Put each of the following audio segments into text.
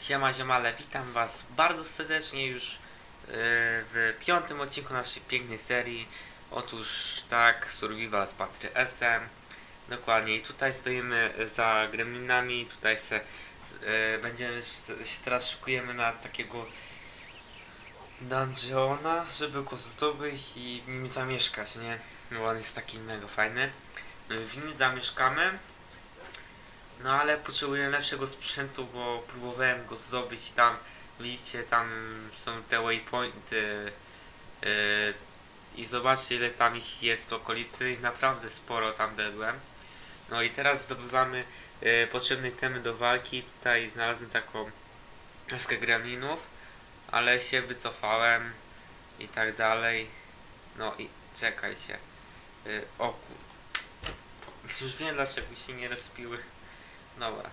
Siema ziomale, witam was bardzo serdecznie już yy, w piątym odcinku naszej pięknej serii. Otóż tak, Survival z Patry SM. Dokładnie, i tutaj stoimy za gremlinami, tutaj se yy, będziemy się teraz szykujemy na takiego dungeona, żeby go zdobyć i nim zamieszkać, nie? No on jest taki mega fajny. No W nim zamieszkamy. No ale potrzebuję lepszego sprzętu, bo próbowałem go zdobyć i tam widzicie tam są te waypointy yy, i zobaczcie ile tam ich jest w okolicy i naprawdę sporo tam dedłem. No i teraz zdobywamy yy, potrzebne itemy do walki. Tutaj znalazłem taką maskę gremlinów, ale się wycofałem i tak dalej. No i czekajcie. Yy, o. Już wiem dlaczego się nie respiły. Dobra.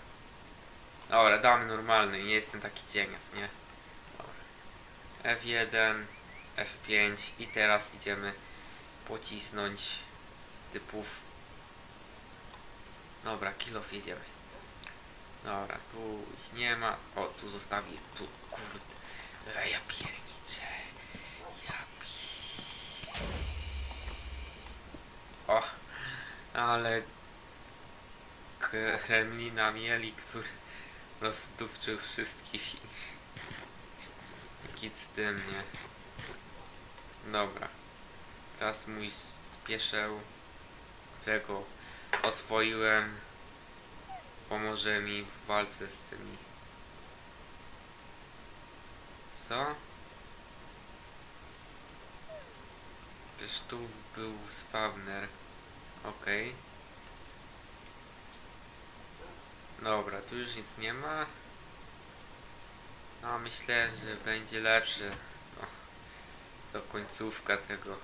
Dobra, damy normalny, nie jestem taki cienias, nie? Dobra. F1, F5 i teraz idziemy pocisnąć typów. Dobra, kilof jedziemy. Dobra, tu ich nie ma. O, tu zostawię, tu, kurde. E, ja pierniczę. Ja. O, ale Kremlina mieli, który rozdupczył wszystkich i kit z tym, nie? Dobra. Teraz mój spieszę, którego oswoiłem, pomoże mi w walce z tymi. Co? Przecież tu był spawner. Okej. Dobra, tu już nic nie ma. No myślę, że będzie lepsze. No, do końcówka tego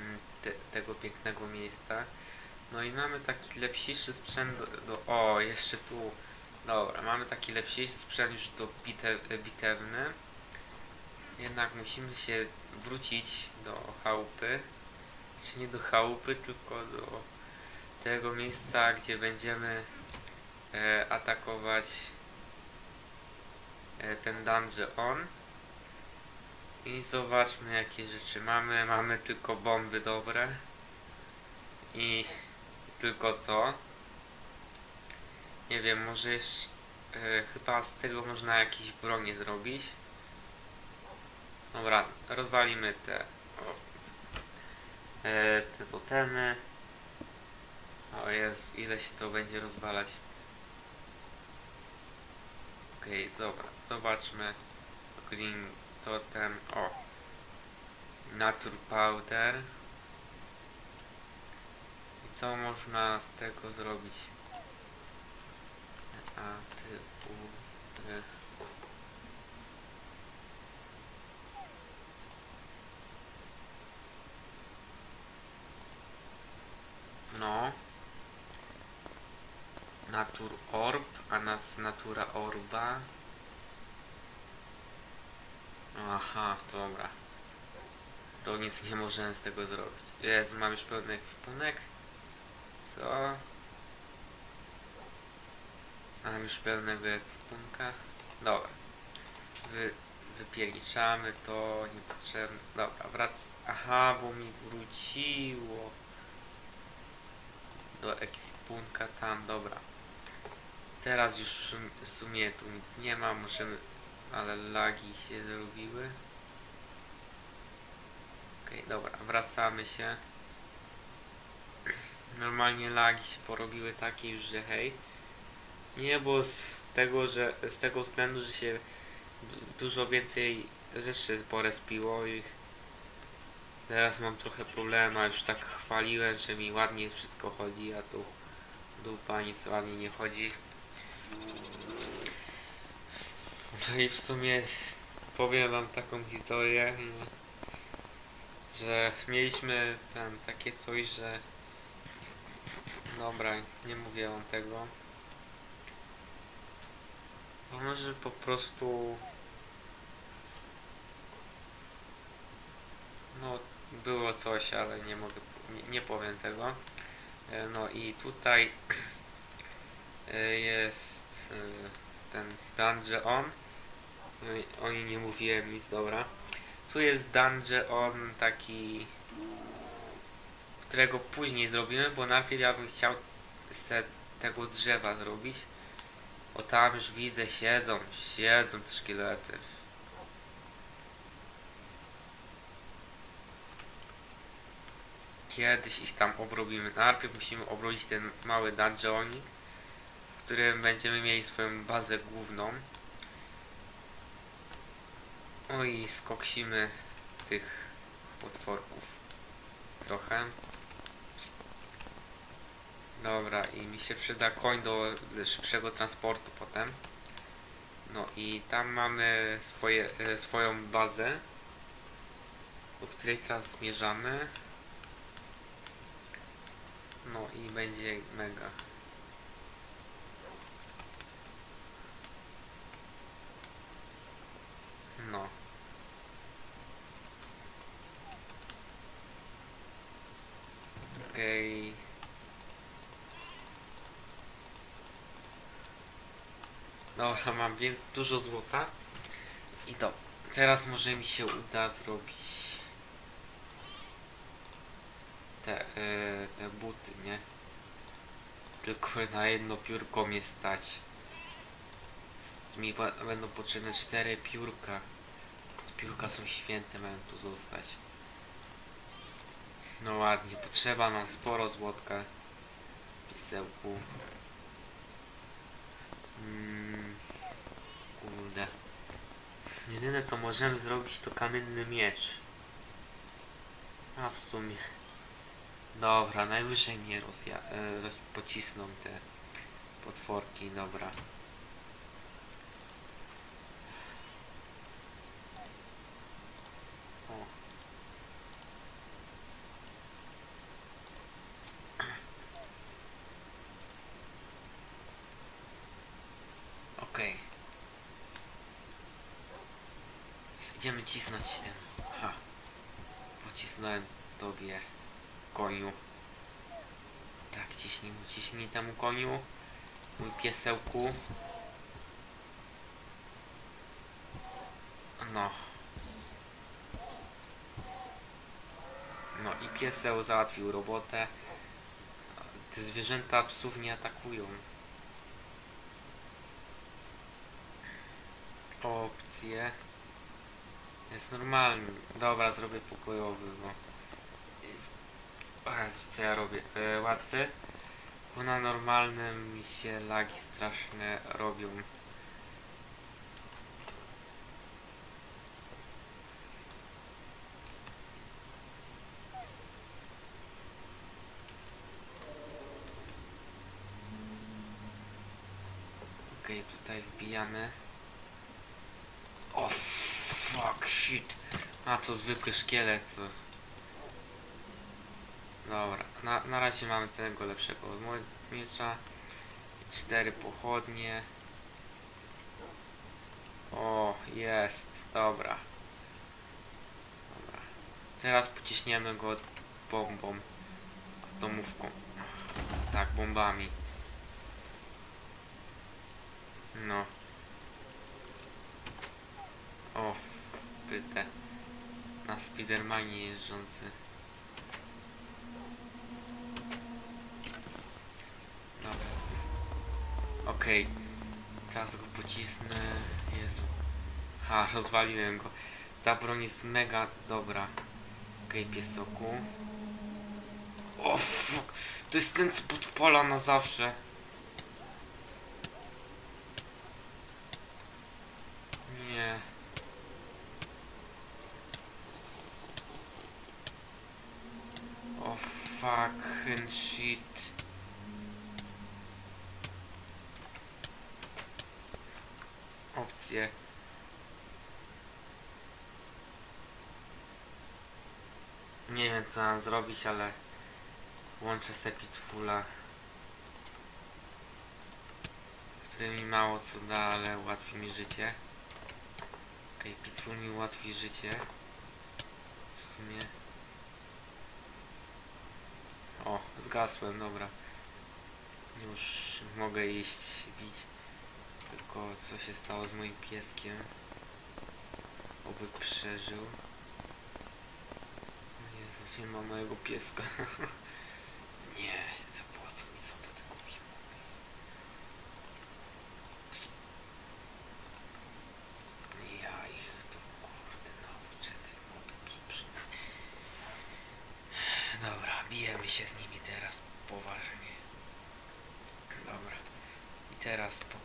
mm, te, tego pięknego miejsca. No i mamy taki lepszy sprzęt do, do o, jeszcze tu. Dobra, mamy taki lepszy sprzęt już do bite, bitewny. Jednak musimy się wrócić do chałupy. Czy nie do chałupy, tylko do tego miejsca, gdzie będziemy e, atakować e, ten dungeon. I zobaczmy jakie rzeczy mamy. Mamy tylko bomby dobre. I tylko to. Nie wiem, może jeszcze e, chyba z tego można jakieś bronie zrobić. Dobra, rozwalimy te o, e, te totemy. O Jezu, ile się to będzie rozwalać. Okej, dobra, zobaczmy. Green Totem, o. Nature Powder. I co można z tego zrobić? A, ty, u, ty. No. Natur Orb, a nas Natura Orba. Aha, dobra. To nic nie możemy z tego zrobić. Jezu, mam już pełny ekwipunek. Co? Mam już pełnego ekwipunka. Dobra. Wy, wypierniczamy to, niepotrzebne. Dobra, wrac. Aha, bo mi wróciło. Do ekwipunka tam, dobra. Teraz już w sum- w sumie tu nic nie ma, możemy... Ale lagi się zrobiły. Okej, dobra, wracamy się. Normalnie lagi się porobiły takie już, że hej. Nie, bo z tego, że z tego względu, że się du- dużo więcej rzeczy porespiło i teraz mam trochę problemu, a już tak chwaliłem, że mi ładnie wszystko chodzi, a tu dupa nic ładnie nie chodzi. No i w sumie powiem wam taką historię, że mieliśmy tam takie coś, że dobra, nie mówię wam tego. A może po prostu no było coś, ale nie mogę, nie, nie powiem tego. E, No i tutaj jest e, ten dungeon. No O niej nie mówiłem nic, dobra. Tu jest dungeon taki, którego później zrobimy, bo najpierw ja bym chciał tego drzewa zrobić. O tam już widzę, siedzą, siedzą te szkielety. Kiedyś ich tam obrobimy. Najpierw musimy obrobić ten mały dungeonik, w którym będziemy mieli swoją bazę główną. No i skoksimy tych potworków trochę. Dobra, i mi się przyda koń do szybszego transportu potem. No i tam mamy swoje, e, swoją bazę, do której teraz zmierzamy. No i będzie mega. No. Okej. Dobra, mam wię- dużo złota. I to. Teraz może mi się uda zrobić te, e, te buty, nie? Tylko na jedno piórko mnie stać. Mi będą potrzebne cztery piórka. Piórka są święte, mają tu zostać. No ładnie, potrzeba nam sporo złotka. Pisełków. Mm. Jedyne co możemy zrobić to kamienny miecz. A w sumie. Dobra, najwyżej mnie rozja e, pocisną te potworki, dobra. O. Okej. Idziemy cisnąć tym. Ha. Pocisnąłem tobie koniu. Tak, ciśnij mu, ciśnij temu koniu. Mój piesełku. No. No i pieseł załatwił robotę. Te zwierzęta psów nie atakują. Opcje. Jest normalny. Dobra, zrobię pokojowy, bo... O Jezu, co ja robię? E, łatwy. Bo na normalnym mi się lagi straszne robią. Okej, tutaj wbijamy. O shit. A to zwykły szkielet. Dobra, na, na razie mamy tego lepszego mo- miecza. Cztery pochodnie. O, jest, dobra. Dobra. Teraz pociśniemy go bombą. Domówką. Tak, bombami. No. O, pytę. Na Spidermanie jeżdżący. Dobra. Okej. Teraz go pocisnę. Jezu. Ha, rozwaliłem go. Ta broń jest mega dobra. Okej, piesoku. O fuck. To jest ten spod pola na zawsze. kwestie nie wiem co mam zrobić, ale łączę se Pitfula który mi mało co da, ale ułatwi mi życie. Okej, okay, Pitful mi ułatwi życie. W sumie. O, zgasłem, dobra. Już mogę iść, bić tylko co się stało z moim pieskiem? Oby przeżył. Jezu, gdzie ma mojego pieska?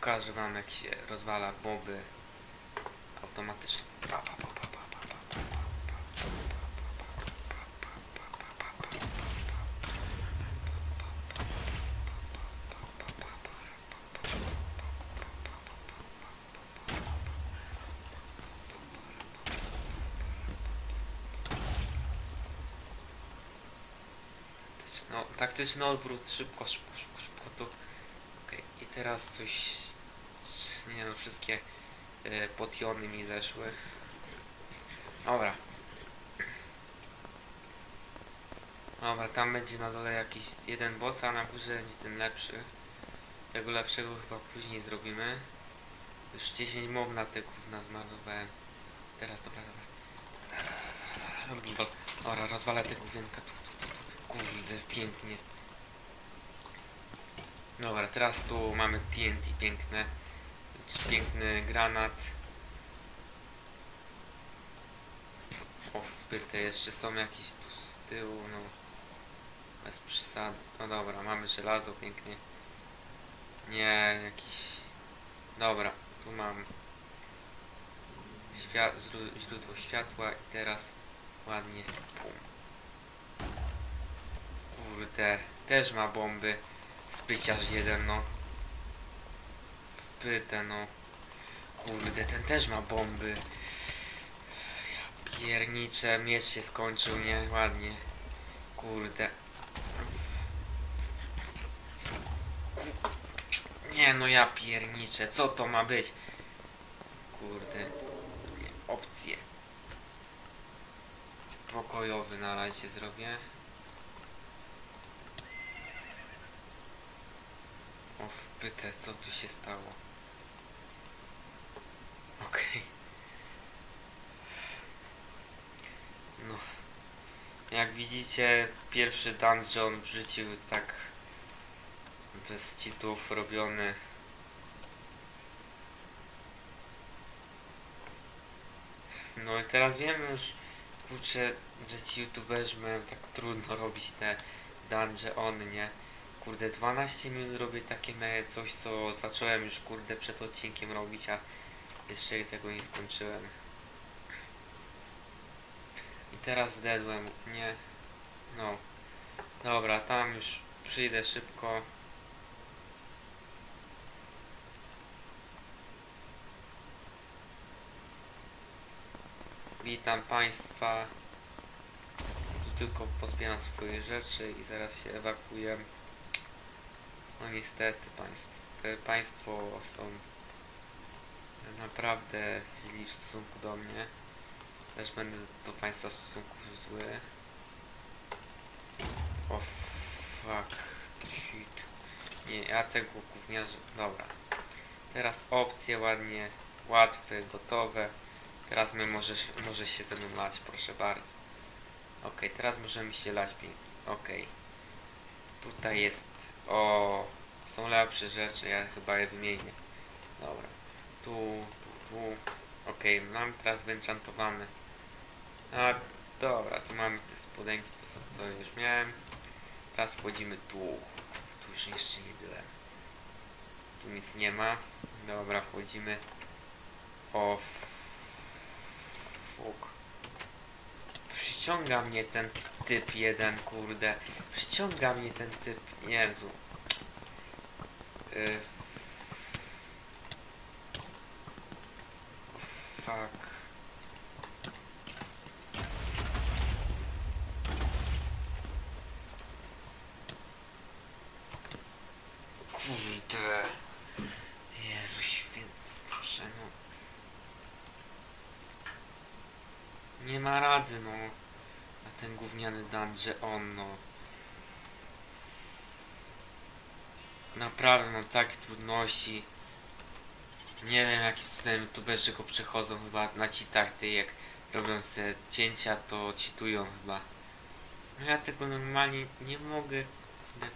pokażę wam jak się rozwala boby automatycznie. No, taktyczny odwrót, szybko, szybko, szybko, szybko tu. Okay. I teraz coś nie no, wszystkie e, potiony mi zeszły. Dobra. Dobra, tam będzie na dole jakiś jeden boss, a na górze będzie ten lepszy. Tego lepszego chyba później zrobimy. Już 10 mob na te gówna zmarnowałem. Teraz, dobra, dobra. Dobra, rozwalę tego główienka. Kurde, pięknie. Dobra, teraz tu mamy TNT piękne. Piękny granat. O, wpyte jeszcze są jakieś tu z tyłu, no. Bez przesady. No dobra, mamy żelazo pięknie. Nie, jakiś... Dobra, tu mam świat, źródło światła i teraz ładnie pum. Kurde, też ma bomby. Spyciarz jeden, no. Pytę, no. Kurde, ten też ma bomby. Ja pierniczę, miecz się skończył, nie? Ładnie. Kurde. Ku- Nie, no ja pierniczę, co to ma być? Kurde. Nie, opcje. Pokojowy na razie zrobię. O, wpytę, co tu się stało? Okej. No. Jak widzicie, pierwszy dungeon w życiu tak bez cheatów robiony. No i teraz wiemy już, kurczę, że ci youtuberzy mają tak trudno robić te dungeony, nie? Kurde, 12 minut robię takie me coś, co zacząłem już kurde przed odcinkiem robić, a jeszcze tego nie skończyłem. I teraz dedłem, nie? No. Dobra, tam już przyjdę szybko. Witam Państwa. Tu tylko pozbieram swoje rzeczy i zaraz się ewakuuję. No niestety państw, państwo są naprawdę źli w stosunku do mnie. Też będę do państwa w stosunku zły. O fuck. Shit. Nie, ja tego gówniarza... Dobra. Teraz opcje ładnie, łatwe, gotowe. Teraz my możesz, możesz się ze mną lać, proszę bardzo. Okej, teraz możemy się lać pięknie. Okej. Tutaj jest... O, są lepsze rzeczy, ja chyba je wymienię. Dobra. Tu, tu, tu. Okej, mam teraz wyenchantowane. A, dobra, tu mamy te spodenki, co, co już miałem. Teraz wchodzimy tu. Tu już jeszcze nie byłem. Tu nic nie ma. Dobra, wchodzimy. O, Fuk. Przyciąga mnie ten typ jeden, kurde. Przyciąga mnie ten typ. Jezu. Y... Fuck. Kurde. Jezu święty, proszę no. Nie ma rady, no. Naprawdę mam takie trudności. Nie wiem jaki cudem youtuberzy go przechodzą chyba na cheatach tej jak robią te cięcia to cheatują chyba. No ja tego normalnie nie mogę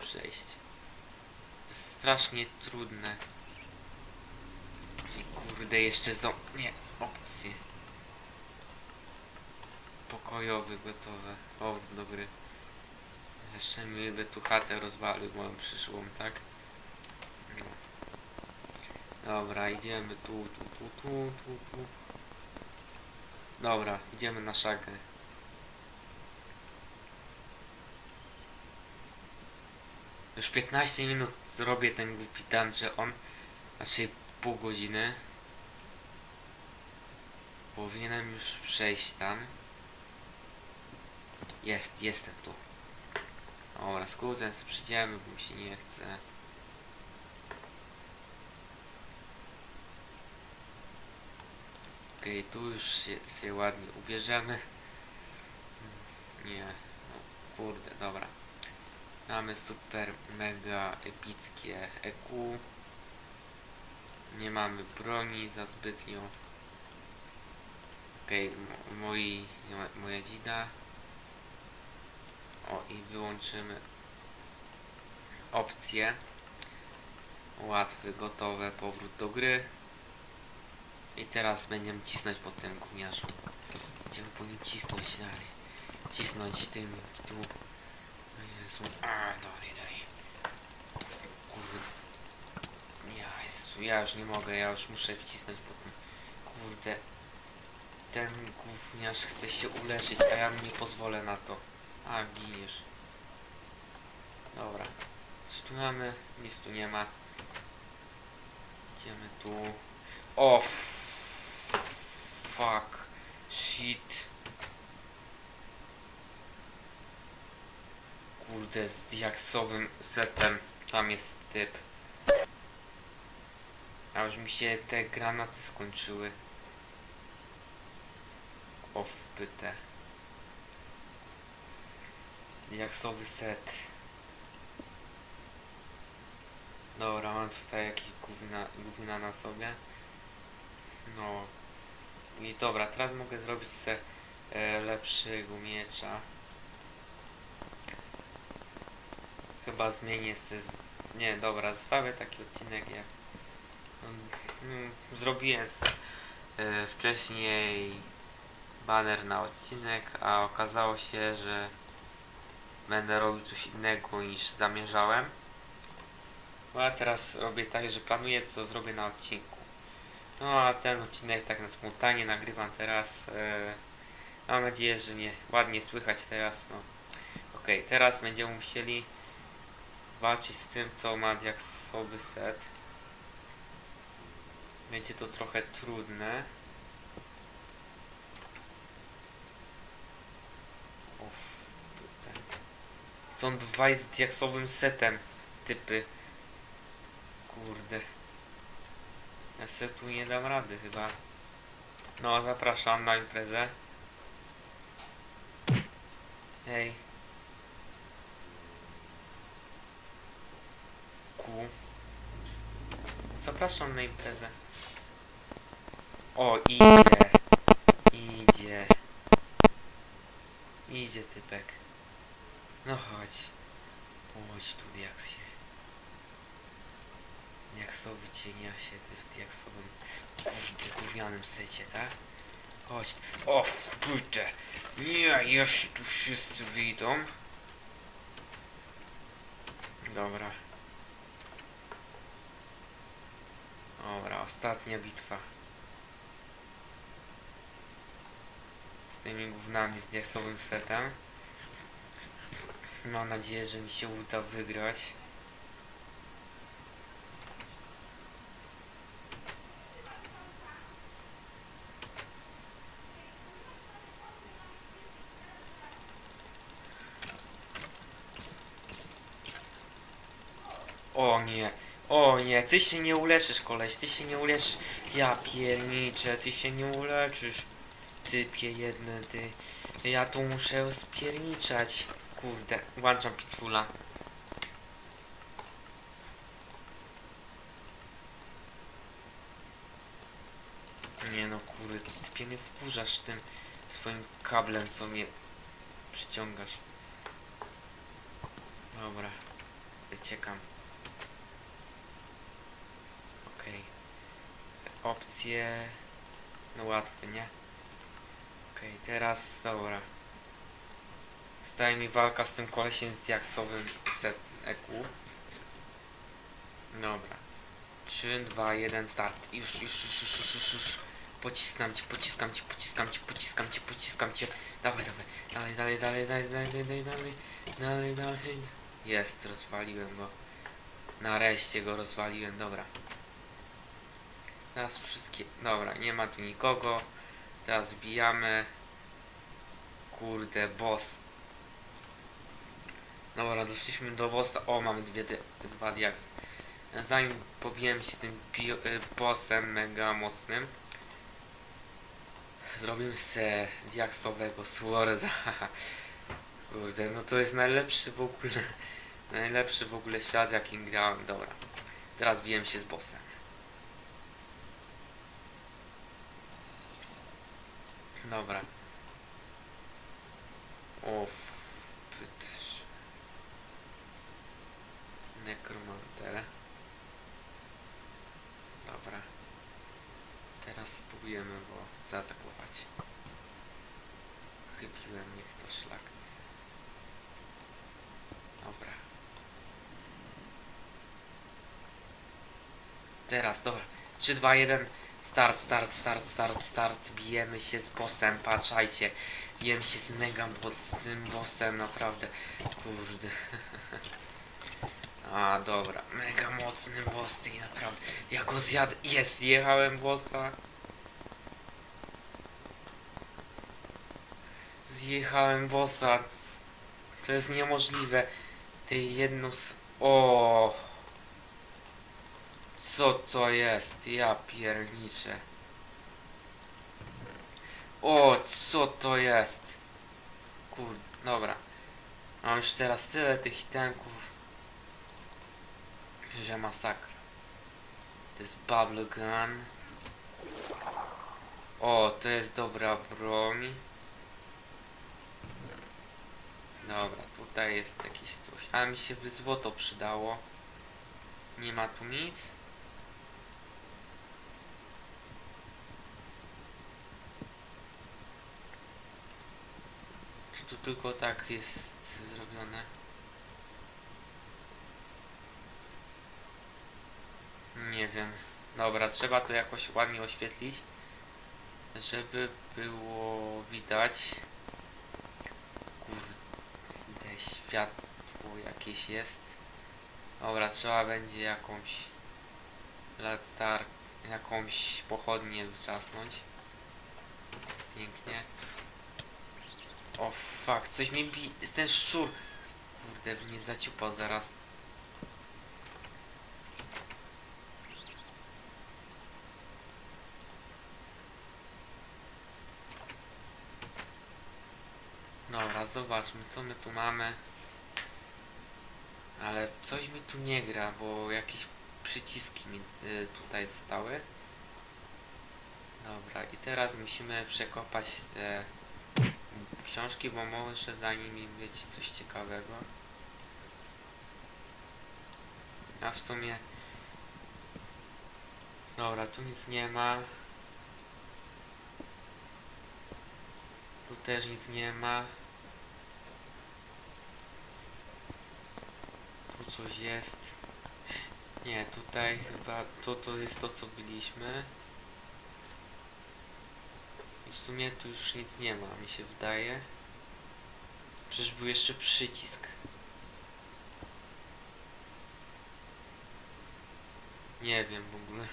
przejść. Jest strasznie trudne. Kurde jeszcze są nie opcje. Pokojowy gotowe. O dobry. Jeszcze mi by tu chatę rozwalił moją przyszłą, tak? No. Dobra, idziemy tu, tu, tu, tu, tu, tu. Dobra, idziemy na szagę. Już 15 minut robię ten głupi że on, znaczy pół godziny. Powinienem już przejść tam. Jest, jestem tu. Dobra, skrótem przyjdziemy, bo mi się nie chce. Okej, tu już się, ładnie ubierzemy. Nie, no kurde, dobra. Mamy super, mega epickie EQ. Nie mamy broni za zbytnio. Okej, mo- moja dzida. O i wyłączymy opcje. Łatwy, gotowe, powrót do gry. I teraz będziemy cisnąć po tym gówniarzu. Będziemy po nim cisnąć dalej. Cisnąć tym tu. O Jezu. A, dalej, dalej. Kurde. Jezu, ja już nie mogę, ja już muszę wcisnąć po tym. Kurde. Ten gówniarz chce się uleczyć, a ja mu nie pozwolę na to. A, giniesz. Dobra. Co tu mamy? Nic tu nie ma. Idziemy tu. O! Fuck. Shit. Kurde, z diaksowym setem. Tam jest typ. A już mi się te granaty skończyły. O, wpytę. Diaksowy set. Dobra, mam tutaj jakiś gówna, na sobie. No. I dobra, teraz mogę zrobić sobie e, lepszego miecza. Chyba zmienię z- Nie, dobra, zostawię taki odcinek jak... Mm, Zrobiłem se, e, wcześniej baner na odcinek, a okazało się, że będę robił coś innego niż zamierzałem. No a teraz robię tak, że planuję co zrobię na odcinku. No a ten odcinek tak na spontanie nagrywam teraz. E, mam nadzieję, że mnie ładnie słychać teraz. No. Okej, teraz będziemy musieli walczyć z tym, co ma diaksowy set. Będzie to trochę trudne. O, tutaj. Są dwaj z diaksowym setem typy. Kurde. Ja se tu nie dam rady chyba. No, zapraszam na imprezę. Hej. Ku. Zapraszam na imprezę. O, idzie. Idzie. Idzie typek. No chodź. Chodź tu diaksie. Diaksowy cienia się ty w diaksowym kurde gównianym secie, tak? Chodź. O wpójte. Nie, jeszcze tu wszyscy wyjdą. Dobra. Dobra, ostatnia bitwa. Z tymi gównami z diaksowym setem. Mam nadzieję, że mi się uda wygrać. O nie, o nie, ty się nie uleczysz koleś, ty się nie uleczysz. Ja pierniczę, ty się nie uleczysz. Typie jedne, ty. Ja tu muszę spierniczać. Kurde, włączam pitfula. Nie no kurde, ty mnie wkurzasz tym swoim kablem, co mnie przyciągasz. Dobra, wyciekam. Okej. Okay. Opcje... No łatwe, nie? Okej, okay, teraz, dobra. Staje mi walka z tym kolesiem z diaksowym set EQ. Dobra. 3, 2, 1, start. Już, już, już, już, już, już, już. Pociskam cię, pociskam cię, pociskam cię, pociskam cię, pociskam cię. Dawaj, dawaj, dalej, dalej, dalej, dalej, dalej, dalej, dalej, dalej, dalej. Jest, rozwaliłem go. Nareszcie go rozwaliłem, dobra. Teraz wszystkie, dobra, nie ma tu nikogo. Teraz wbijamy. Kurde, boss. Dobra, doszliśmy do bossa. O, mamy dwie, dwa diaksy. Zanim pobiłem się tym bio, y, bossem mega mocnym, zrobimy se diaksowego sworda. Kurde, no to jest najlepszy w ogóle, najlepszy w ogóle świat jakim grałem. Dobra, teraz biłem się z bossem. Dobra. O, Nekromanter. Dobra. Teraz spróbujemy go zaatakować. Chybiłem, niech to szlak. Dobra. Teraz, dobra. 3, 2, 1. Start, start, start, start, start. Bijemy się z bossem, patrzajcie. Bijemy się z mega mocnym bossem, naprawdę. Kurde. A, dobra. Mega mocny boss, ty naprawdę. Ja go zjadę. Jest, zjechałem bossa. Zjechałem bossa. To jest niemożliwe. Tej jedno z... O. Co to jest? Ja pierniczę. O, co to jest? Kurde, dobra. Mam już teraz tyle tych itemków, że masakra. To jest bubble gun. O, to jest dobra broń. Dobra, tutaj jest jakieś coś. A mi się by złoto przydało. Nie ma tu nic. Czy tu tylko tak jest zrobione? Nie wiem. Dobra, trzeba to jakoś ładnie oświetlić, żeby było widać. Kurde, światło jakieś jest. Dobra, trzeba będzie jakąś latar, jakąś pochodnię wrzasnąć. Pięknie. O fuck, coś mi bi... ten szczur. Kurde, by nie zaciupał zaraz. Dobra, zobaczmy co my tu mamy. Ale coś mi tu nie gra, bo jakieś przyciski mi y, tutaj zostały. Dobra, i teraz musimy przekopać te książki, bo może za nimi być coś ciekawego. A w sumie... Dobra, tu nic nie ma. Tu też nic nie ma. Coś jest. Nie, tutaj chyba to, to jest to co byliśmy. I w sumie tu już nic nie ma, mi się wydaje. Przecież był jeszcze przycisk. Nie wiem w ogóle.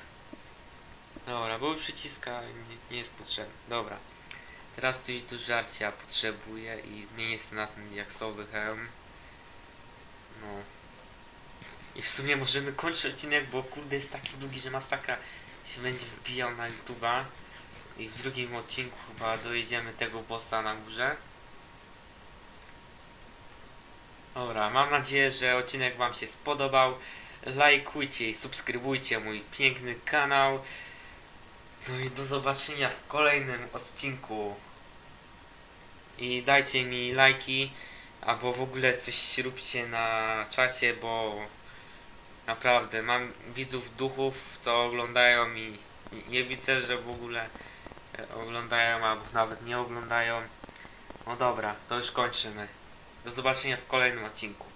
Dobra, był przycisk, ale nie, nie jest potrzebny. Dobra. Teraz coś do żarcia potrzebuję i zmienię sobie na ten jaksowy hełm. No. I w sumie możemy kończyć odcinek, bo kurde jest taki długi, że masakra się będzie wbijał na YouTube'a. I w drugim odcinku chyba dojedziemy tego bossa na górze. Dobra, mam nadzieję, że odcinek Wam się spodobał. Lajkujcie i subskrybujcie mój piękny kanał. No i do zobaczenia w kolejnym odcinku. I dajcie mi lajki, albo w ogóle coś róbcie na czacie, bo naprawdę mam widzów duchów, co oglądają i nie widzę, że w ogóle e, oglądają, albo nawet nie oglądają. No dobra, to już kończymy. Do zobaczenia w kolejnym odcinku.